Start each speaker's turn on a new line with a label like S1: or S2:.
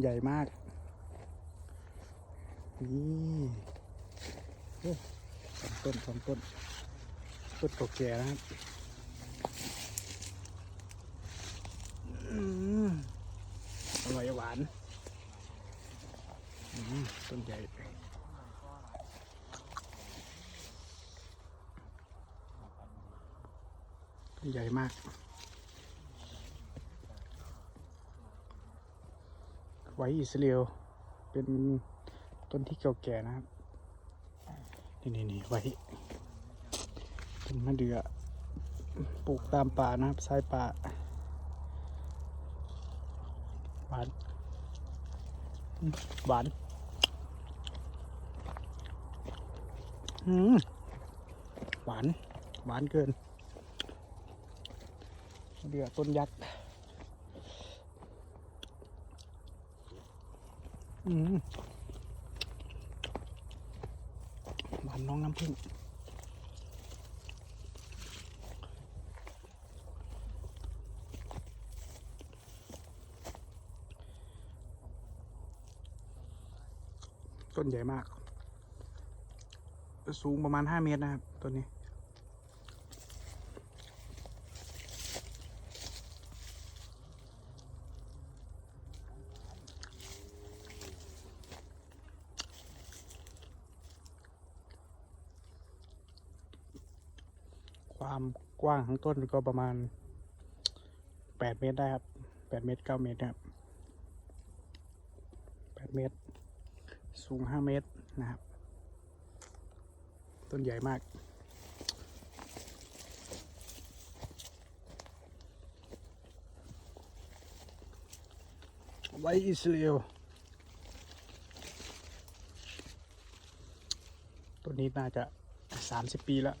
S1: ใหญ่มาก นี่โอ้สองต้นสองต้นต้นเก่าแก่นะครับอร่อยหวานต้นใหญ่ใหญ่มาก ไว้อิสราเอลเป็นต้นที่เก่าแก่นะครับ นี่นี่นี่ไว้ เป็นมะเดือปลูกตามป่านะครับชายป่าหวานหวานอืมหวาน หวานเกินเดือต้นยักษ์ อืม หวานน้องน้ำผึ้งต้นใหญ่มาก สูงประมาณ 5 เมตรนะครับ ต้นนี้ ความกว้างของต้นก็ประมาณ8เมตรได้ครับ8เมตร9เมตรครับ8เมตร สูง5เมตรนะครับ ต้นใหญ่มากไว้อิสราเอลต้นนี้น่าจะ30ปีแล้ว